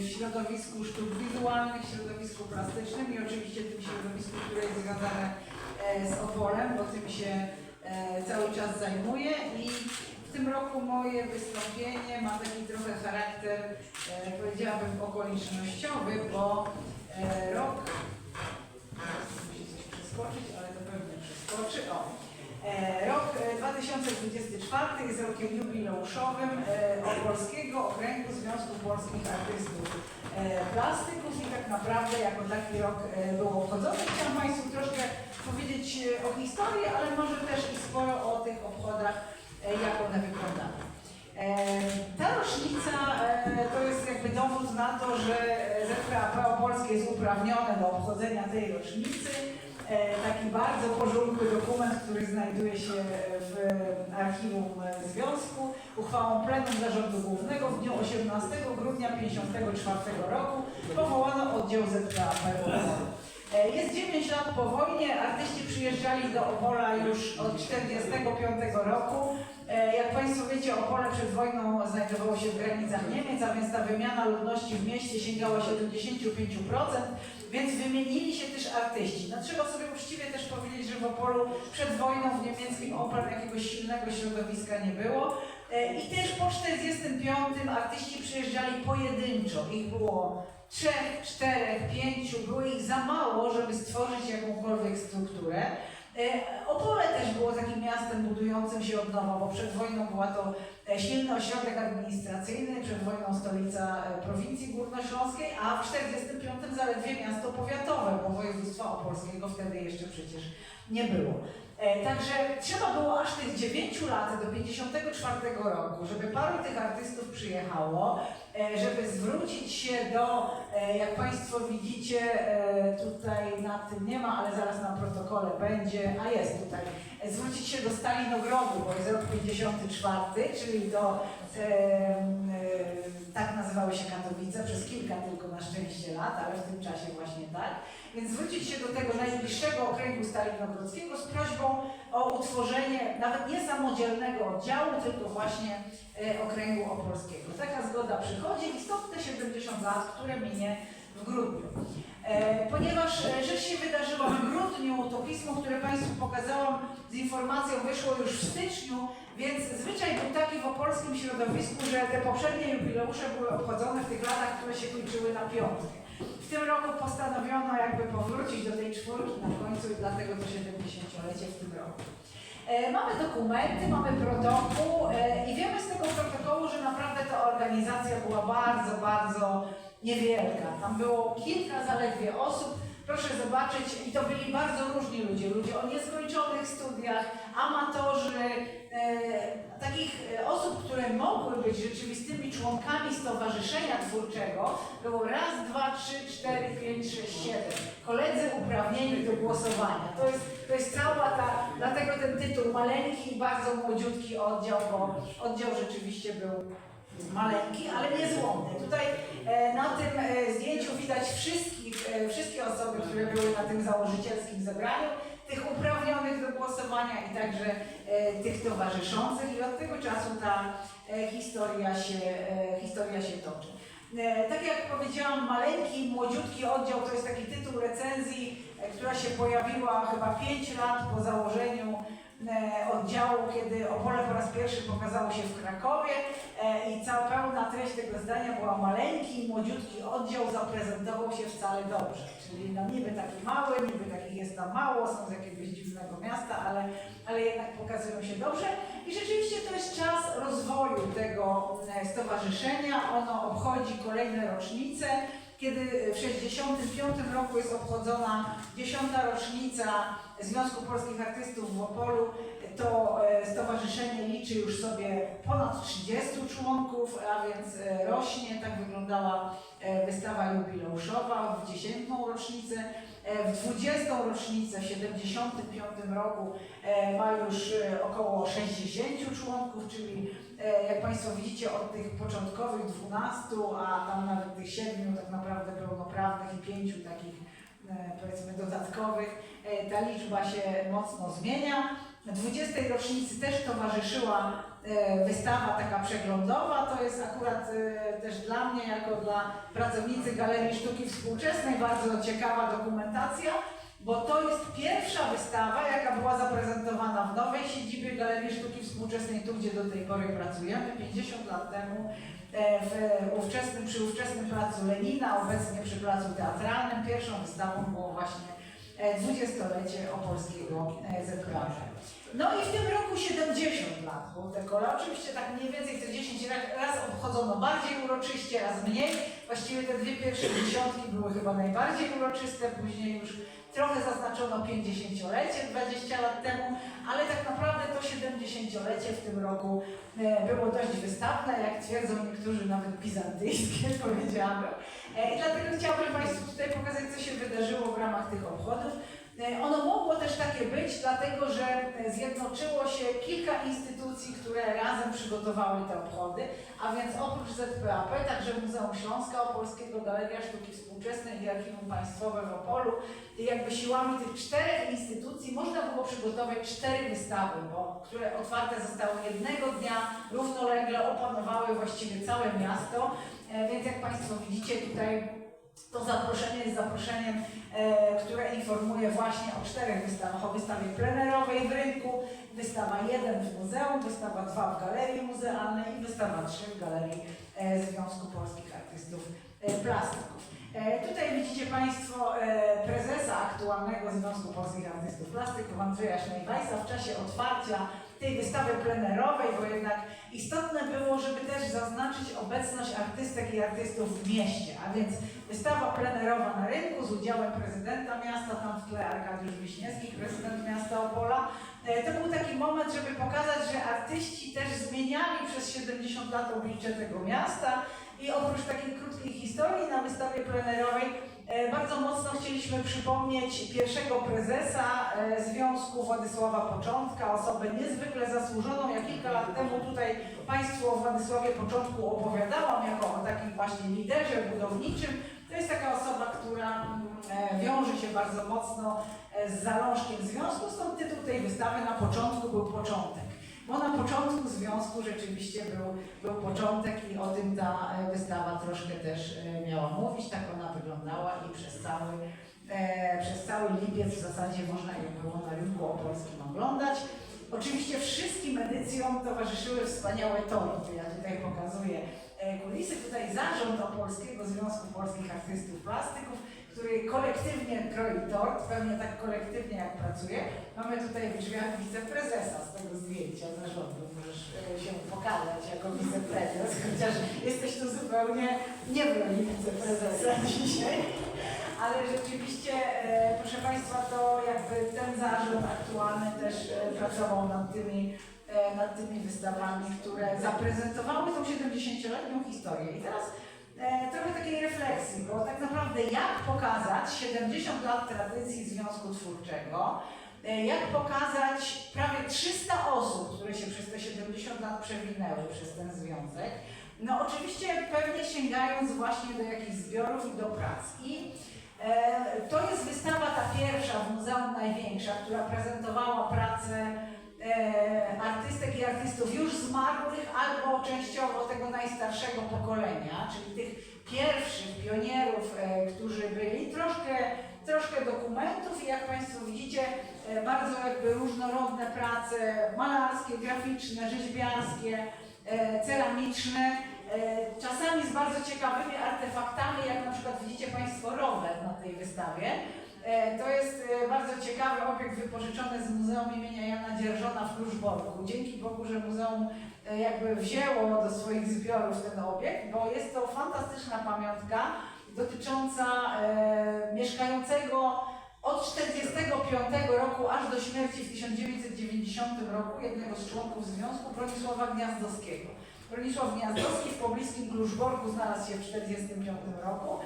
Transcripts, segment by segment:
środowisku sztuk wizualnych, środowisku plastycznym i oczywiście tym środowisku, które jest związane e, z Opolem, bo tym się e, cały czas zajmuję i w tym roku moje wystąpienie ma taki trochę charakter, e, powiedziałabym, okolicznościowy, bo rok musi coś przeskoczyć, ale to pewnie przeskoczy. O. E, Rok e, 2024 jest rokiem jubileuszowym e, Opolskiego Okręgu Związku Polskich Artystów e, Plastyków i tak naprawdę jako taki rok e, był obchodzony. Chciałam Państwu troszkę powiedzieć e, o historii, ale może też i sporo o tych obchodach, e, jak one wyglądały. E, Ta rocznica e, to jest jakby dowód na to, że ZPAP Opolskie jest uprawnione do obchodzenia tej rocznicy. E, Taki bardzo porządny dokument, który znajduje się w archiwum Związku uchwałą Plenum Zarządu Głównego w dniu 18 grudnia 1954 roku powołano oddział Opol. E, Jest 9 lat po wojnie, artyści przyjeżdżali do Opola już od 1945 roku. E, Jak Państwo wiecie, Opole przed wojną znajdowało się w granicach Niemiec, a więc ta wymiana ludności w mieście sięgała 75%, więc wymienili się też artyści. No trzeba sobie uczciwie też powiedzieć, że w Opolu przed wojną w niemieckim Opel jakiegoś silnego środowiska nie było. E, I też po 45 artyści przyjeżdżali pojedynczo. Ich było trzech, czterech, pięciu, było ich za mało, żeby stworzyć jakąkolwiek strukturę. E, Opole też było takim miastem budującym się od nowa, bo przed wojną była to silny ośrodek administracyjny, przed wojną stolica e, prowincji górnośląskiej, a w 45 zaledwie miasto powiatowe, bo województwa opolskiego wtedy jeszcze przecież nie było. E, Także trzeba było aż tych 9 lat do 54 roku, żeby paru tych artystów przyjechało, e, żeby zwrócić się do, e, jak Państwo widzicie, e, tutaj na tym nie ma, ale zaraz na protokole będzie, a jest tutaj, e, zwrócić się do Stalinogrodu, bo jest rok 54, czyli do, e, e, tak nazywały się Katowice, przez kilka tylko na szczęście lat, ale w tym czasie właśnie tak. Więc zwrócić się do tego najbliższego okręgu Stalinogrodzkiego z prośbą o utworzenie nawet nie samodzielnego oddziału, tylko właśnie e, okręgu opolskiego. Taka zgoda przychodzi i stąd te 70 lat, które minie w grudniu. E, ponieważ rzecz się wydarzyła w grudniu, to pismo, które Państwu pokazałam z informacją wyszło już w styczniu, więc zwyczaj był środowisku, że te poprzednie jubileusze były obchodzone w tych latach, które się kończyły na piątkę. W tym roku postanowiono jakby powrócić do tej czwórki na końcu i dlatego to 70-lecie w tym roku. E, Mamy dokumenty, mamy protokół e, i wiemy z tego protokołu, że naprawdę ta organizacja była bardzo, bardzo niewielka. Tam było kilka zaledwie osób. Proszę zobaczyć, i to byli bardzo różni ludzie, ludzie o nieskończonych studiach, amatorzy, e, takich e, osób, które mogły być rzeczywistymi członkami stowarzyszenia twórczego, było raz, dwa, trzy, cztery, pięć, sześć, siedem. Koledzy uprawnieni do głosowania. To jest, to jest cała ta, dlatego ten tytuł maleńki i bardzo młodziutki oddział, bo oddział rzeczywiście był maleńki, ale niezłomny. Tutaj e, na tym e, zdjęciu widać wszystkich, e, wszystkie osoby, które były na tym założycielskim zebraniu, tych uprawnionych do głosowania i także e, tych towarzyszących i od tego czasu ta e, historia się, e, historia się toczy. E, Tak jak powiedziałam, maleńki, młodziutki oddział to jest taki tytuł recenzji, e, która się pojawiła chyba 5 lat po założeniu oddziału, kiedy Opole po raz pierwszy pokazało się w Krakowie e, i cała pełna treść tego zdania była maleńki, młodziutki oddział zaprezentował się wcale dobrze. Czyli no niby taki mały, niby takich jest tam mało, są z jakiegoś dziwnego miasta, ale, ale jednak pokazują się dobrze. I rzeczywiście to jest czas rozwoju tego e, stowarzyszenia. Ono obchodzi kolejne rocznice. Kiedy w 1965 roku jest obchodzona 10. rocznica Związku Polskich Artystów w Opolu, to e, stowarzyszenie liczy już sobie ponad 30 członków, a więc e, rośnie. Tak wyglądała e, wystawa jubileuszowa w 10. rocznicę. E, W 20. rocznicę w 75 roku e, ma już e, około 60 członków, czyli jak Państwo widzicie od tych początkowych 12, a tam nawet tych 7 tak naprawdę pełnoprawnych i 5 takich powiedzmy dodatkowych, ta liczba się mocno zmienia. W 20. rocznicy też towarzyszyła e, wystawa taka przeglądowa. To jest akurat e, też dla mnie, jako dla pracownicy Galerii Sztuki Współczesnej, bardzo ciekawa dokumentacja, bo to jest pierwsza wystawa, jaka była zaprezentowana w nowej siedzibie Galerii Sztuki Współczesnej, tu gdzie do tej pory pracujemy, 50 lat temu e, w ówczesnym, przy ówczesnym placu Lenina, obecnie przy placu teatralnym. Pierwszą wystawą było właśnie dwudziestolecie Opolskiego e, ZKR. No i w tym roku 70 lat było te kola. Oczywiście tak mniej więcej co 10 lat raz obchodzono bardziej uroczyście, raz mniej. Właściwie te dwie pierwsze dziesiątki były chyba najbardziej uroczyste, później już trochę zaznaczono 50-lecie 20 lat temu, ale tak naprawdę to 70-lecie w tym roku e, było dość wystawne, jak twierdzą niektórzy nawet bizantyjskie, powiedziałabym. E, I dlatego chciałabym Państwu tutaj pokazać, co się wydarzyło w ramach tych obchodów. E, Ono mogło też takie być, dlatego że e, zjednoczyło się kilka instytucji, które razem przygotowały te obchody, a więc oprócz ZPAP, także Muzeum Śląska Opolskiego, Galeria Sztuki Współczesnej i Archiwum Państwowe w Opolu. Jakby siłami tych czterech instytucji można było przygotować cztery wystawy, bo, które otwarte zostały jednego dnia, równolegle opanowały właściwie całe miasto. E, Więc jak Państwo widzicie tutaj to zaproszenie jest zaproszeniem, e, które informuje właśnie o czterech wystawach. O wystawie plenerowej w rynku, wystawa 1 w muzeum, wystawa 2 w galerii muzealnej i wystawa 3 w galerii e, Związku Polskich Artystów e, Plastyków. Tutaj widzicie Państwo prezesa aktualnego Związku Polskich Artystów Plastyków Andrzeja Szmejwajsa w czasie otwarcia tej wystawy plenerowej, bo jednak istotne było, żeby też zaznaczyć obecność artystek i artystów w mieście, a więc wystawa plenerowa na rynku z udziałem prezydenta miasta, tam w tle Arkadiusz Wiśniewski, prezydent miasta Opola. E, To był taki moment, żeby pokazać, że artyści też zmieniali przez 70 lat oblicze tego miasta i oprócz takiej krótkiej historii na wystawie plenerowej bardzo mocno chcieliśmy przypomnieć pierwszego prezesa e, Związku Władysława Początka, osobę niezwykle zasłużoną. Ja kilka lat temu tutaj Państwu o Władysławie Początku opowiadałam jako o takim właśnie liderze budowniczym. To jest taka osoba, która mm, e, wiąże się bardzo mocno e, z zalążkiem związku, stąd tytuł tej wystawy na początku był początek. Bo na początku związku rzeczywiście był, był początek i o tym ta e, wystawa troszkę też e, miała mówić. Tak ona wyglądała i przez cały, e, przez cały lipiec w zasadzie można ją było na rynku opolskim oglądać. Oczywiście wszystkim edycjom towarzyszyły wspaniałe torty. Ja tutaj pokazuję e, kulisy. Tutaj zarząd Opolskiego Związku Polskich Artystów Plastyków, który kolektywnie kroi tort, pewnie tak kolektywnie jak pracuje. Mamy tutaj w drzwiach wiceprezesa z tego zdjęcia zarządu. Możesz e, się pokazać jako wiceprezes, chociaż jesteś tu zupełnie nie w roli wiceprezesa dzisiaj. Ale rzeczywiście, e, proszę Państwa, to jakby ten zarząd aktualny też e, pracował nad tymi, nad tymi wystawami, które zaprezentowały tą 70-letnią historię. I teraz trochę takiej refleksji, bo tak naprawdę jak pokazać 70 lat tradycji Związku Twórczego, e, jak pokazać prawie 300 osób, które się przez te 70 lat przewinęły przez ten związek. No oczywiście pewnie sięgając właśnie do jakichś zbiorów i do prac. I e, to jest wystawa ta pierwsza w muzeum największa, która prezentowała pracę e, artystek i artystów już zmarłych albo częściowo tego najstarszego pokolenia, czyli tych pierwszych pionierów, e, którzy byli. Troszkę, troszkę dokumentów i jak Państwo widzicie, e, bardzo jakby różnorodne prace malarskie, graficzne, rzeźbiarskie, e, ceramiczne. E, Czasami z bardzo ciekawymi artefaktami, jak na przykład widzicie Państwo rower na tej wystawie. E, To jest e, bardzo ciekawy obiekt wypożyczony z Muzeum imienia Jana Dzierżona w Kluczborku. Dzięki Bogu, że muzeum e, jakby wzięło do swoich zbiorów ten obiekt, bo jest to fantastyczna pamiątka dotycząca mieszkającego od 1945 roku aż do śmierci w 1990 roku jednego z członków związku Bronisława Gniazdowskiego. Bronisław Gniazdowski w pobliskim Kluczborku znalazł się w 1945 roku.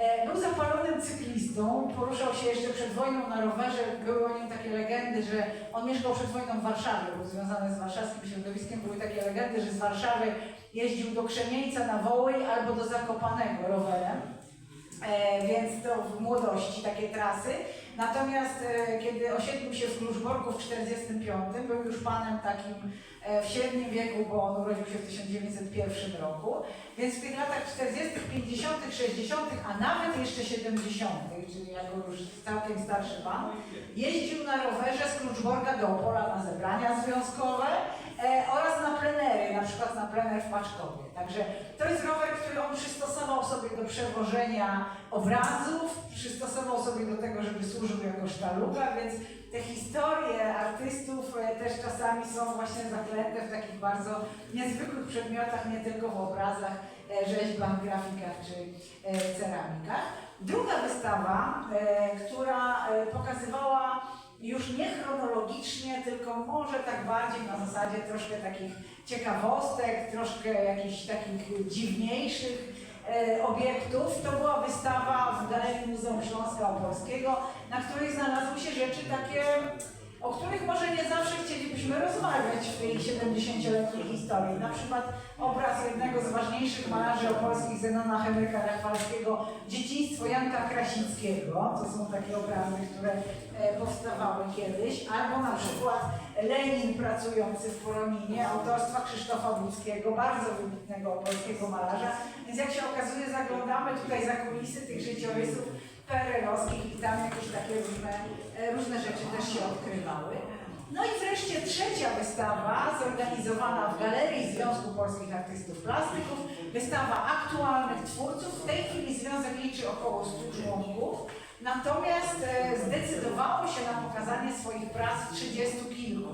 E, Był zapalonym cyklistą, poruszał się jeszcze przed wojną na rowerze. Były o nim takie legendy, że on mieszkał przed wojną w Warszawie, był związany z warszawskim środowiskiem. Były takie legendy, że z Warszawy jeździł do Krzemieńca na Wołyń albo do Zakopanego rowerem. E, więc to w młodości takie trasy. Natomiast e, kiedy osiedlił się w Kluczborku w 1945, był już panem takim e, w średnim wieku, bo on urodził się w 1901 roku, więc w tych latach 40., 50., 60., a nawet jeszcze 70., czyli jako już całkiem starszy pan, jeździł na rowerze z Kluczborka do Opola na zebrania związkowe e, oraz na plenery, na przykład na plener w Paczkowie. Także to jest rower, który on przystosował sobie do przewożenia obrazów, przystosował sobie do tego, żeby służył jako sztaluga, więc te historie artystów e, też czasami są właśnie zaklęte w takich bardzo niezwykłych przedmiotach, nie tylko w obrazach, e, rzeźbach, grafikach czy e, ceramikach. Druga wystawa, która pokazywała już nie chronologicznie, tylko może tak bardziej na zasadzie troszkę takich ciekawostek, troszkę jakichś takich dziwniejszych e, obiektów. To była wystawa w Galerii Muzeum Śląska Opolskiego, na której znalazły się rzeczy takie, o których może nie zawsze chcielibyśmy rozmawiać w tej 70-letniej historii. Na przykład obraz jednego z ważniejszych malarzy opolskich, Zenona Henryka Rafalskiego, Dzieciństwo Janka Krasickiego. To są takie obrazy, które e, powstawały kiedyś. Albo na przykład Lenin pracujący w Poloninie, autorstwa Krzysztofa Budzkiego, bardzo wybitnego opolskiego malarza. Więc jak się okazuje, zaglądamy tutaj za kulisy tych życiorysów PRL-owskich i tam jakieś takie różne, e, różne rzeczy też się odkrywały. No i wreszcie trzecia wystawa, zorganizowana w Galerii Związku Polskich Artystów Plastyków, wystawa aktualnych twórców. W tej chwili związek liczy około 100 członków, natomiast e, zdecydowało się na pokazanie swoich prac 30 kilku.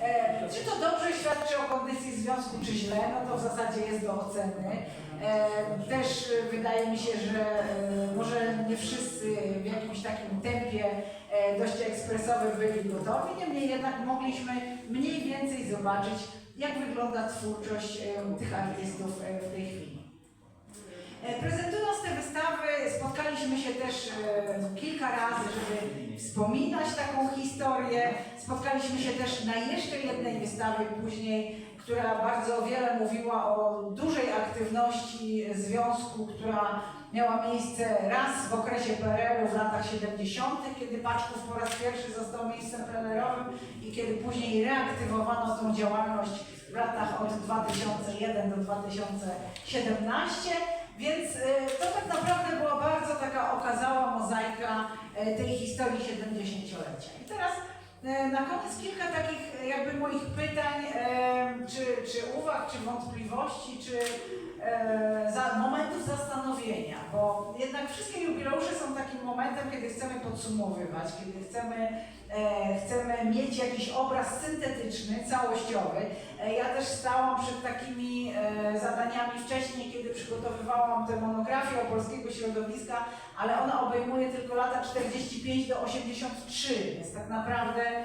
E, czy to dobrze świadczy o kondycji związku, czy źle, no to w zasadzie jest do oceny. E, też wydaje mi się, że e, może nie wszyscy w jakimś takim tempie dość ekspresowym byli gotowi, niemniej jednak mogliśmy mniej więcej zobaczyć, jak wygląda twórczość tych artystów w tej chwili. E, Prezentując te wystawy, spotkaliśmy się też e, kilka razy, żeby wspominać taką historię. Spotkaliśmy się też na jeszcze jednej wystawie później, która bardzo wiele mówiła o dużej aktywności związku, która miała miejsce raz w okresie PRL-u w latach 70., kiedy Paczków po raz pierwszy został miejscem plenerowym i kiedy później reaktywowano tą działalność w latach od 2001 do 2017. Więc e, to tak naprawdę była bardzo taka okazała mozaika e, tej historii 70-lecia. I teraz e, na koniec kilka takich jakby moich pytań, czy, czy uwag, czy wątpliwości, czy za, momentów zastanowienia, bo jednak wszystkie jubileusze są takim momentem, kiedy chcemy podsumowywać, kiedy chcemy, e, chcemy mieć jakiś obraz syntetyczny, całościowy. E, Ja też stałam przed takimi e, zadaniami wcześniej, kiedy przygotowywałam tę monografię o polskiego środowiska, ale ona obejmuje tylko lata 45 do 83, więc tak naprawdę e,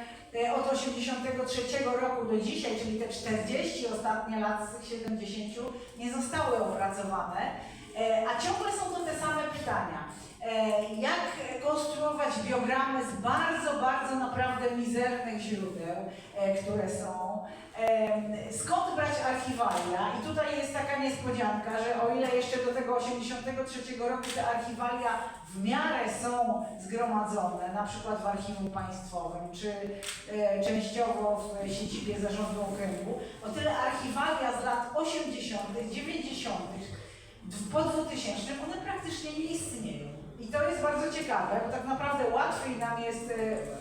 od 83 roku do dzisiaj, czyli te 40 ostatnie lat z tych 70 nie zostały opracowane, e, a ciągle są to te same pytania. E, Jak konstruować biogramy z bardzo, bardzo naprawdę mizernych źródeł, e, które są? Em, Skąd brać archiwalia? I tutaj jest taka niespodzianka, że o ile jeszcze do tego 83 roku te archiwalia w miarę są zgromadzone, na przykład w Archiwum Państwowym, czy e, częściowo w siedzibie Zarządu Okręgu, o tyle archiwalia z lat 80., 90., w- po 2000 one praktycznie nie istnieją. I to jest bardzo ciekawe, bo tak naprawdę łatwiej nam jest e,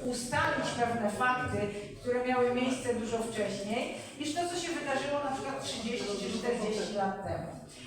ustalić pewne fakty, które miały miejsce dużo wcześniej, niż to, co się wydarzyło na przykład 30 czy 40 lat temu.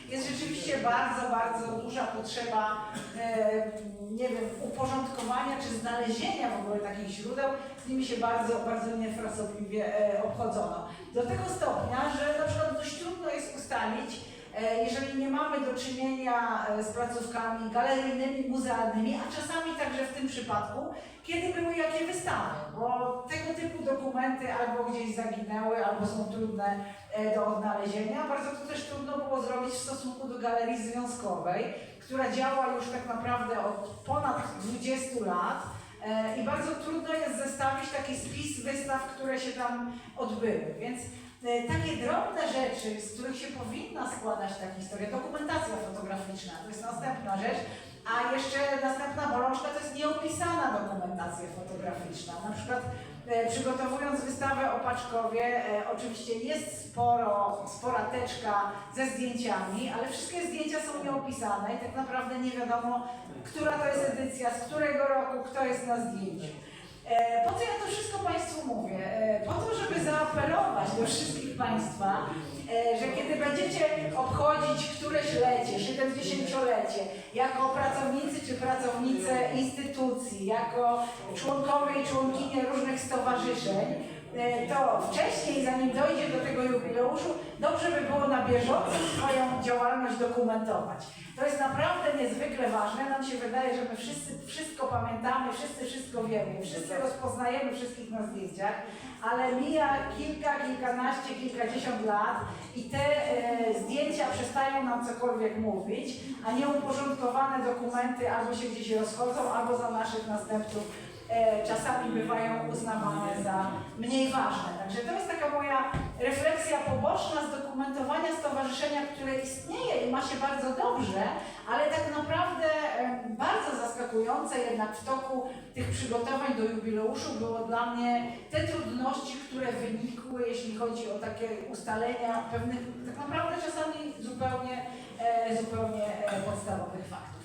Jest rzeczywiście bardzo, bardzo duża potrzeba, e, nie wiem, uporządkowania czy znalezienia w ogóle takich źródeł. Z nimi się bardzo, bardzo niefrasobliwie e, obchodzono. Do tego stopnia, że na przykład dość trudno jest ustalić, jeżeli nie mamy do czynienia e, z placówkami galeryjnymi, muzealnymi, a czasami także w tym przypadku, kiedy były jakie wystawy, bo tego typu dokumenty albo gdzieś zaginęły, albo są trudne e, do odnalezienia. Bardzo to też trudno było zrobić w stosunku do galerii związkowej, która działa już tak naprawdę od ponad 20 lat. E, I bardzo trudno jest zestawić taki spis wystaw, które się tam odbyły. Więc E, takie drobne rzeczy, z których się powinna składać ta historia, dokumentacja fotograficzna, to jest następna rzecz, A jeszcze następna bolączka to jest nieopisana dokumentacja fotograficzna. Na przykład e, przygotowując wystawę o Paczkowie, e, oczywiście jest sporo, spora teczka ze zdjęciami, ale wszystkie zdjęcia są nieopisane i tak naprawdę nie wiadomo, która to jest edycja, z którego roku, kto jest na zdjęciu. E, Po co ja to wszystko Państwu mówię? E, Po to, żeby zaapelować do wszystkich Państwa, e, że kiedy będziecie obchodzić któreś lecie, 70-lecie, jako pracownicy czy pracownice instytucji, jako członkowie i członkinie różnych stowarzyszeń, to wcześniej, zanim dojdzie do tego jubileuszu, dobrze by było na bieżąco swoją działalność dokumentować. To jest naprawdę niezwykle ważne. Nam się wydaje, że my wszyscy wszystko pamiętamy, wszyscy wszystko wiemy, wszyscy rozpoznajemy wszystkich na zdjęciach, ale mija kilka, kilkanaście, kilkadziesiąt lat i te e, zdjęcia przestają nam cokolwiek mówić, a nieuporządkowane dokumenty albo się gdzieś rozchodzą, albo za naszych następców e, czasami bywają uznawane za mniej ważne. Także to jest taka moja refleksja poboczna z dokumentowania stowarzyszenia, które istnieje i ma się bardzo dobrze, ale tak naprawdę bardzo zaskakujące jednak w toku tych przygotowań do jubileuszu było dla mnie te trudności, które wynikły, jeśli chodzi o takie ustalenia pewnych tak naprawdę czasami zupełnie, e, zupełnie e, podstawowych faktów.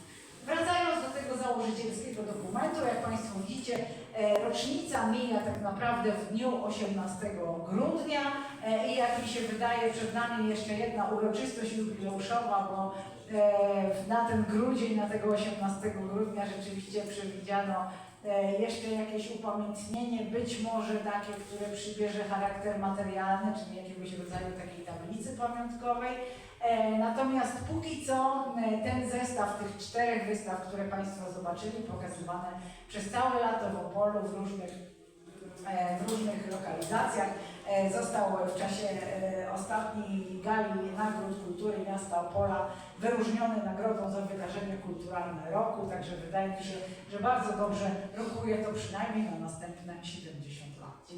Wracając do tego założycielskiego dokumentu, jak Państwo widzicie, e, rocznica mija tak naprawdę w dniu 18 grudnia e, i jak mi się wydaje, przed nami jeszcze jedna uroczystość jubileuszowa, bo e, na ten grudzień, na tego 18 grudnia rzeczywiście przewidziano jeszcze jakieś upamiętnienie, być może takie, które przybierze charakter materialny, czyli jakiegoś rodzaju takiej tablicy pamiątkowej. E, Natomiast póki co e, ten zestaw tych czterech wystaw, które Państwo zobaczyli, pokazywane przez całe lato w Opolu w różnych, e, w różnych lokalizacjach, został w czasie ostatniej gali Nagród Kultury Miasta Opola wyróżniony nagrodą za wydarzenie kulturalne roku, także wydaje mi się, że bardzo dobrze rokuje to przynajmniej na następne 17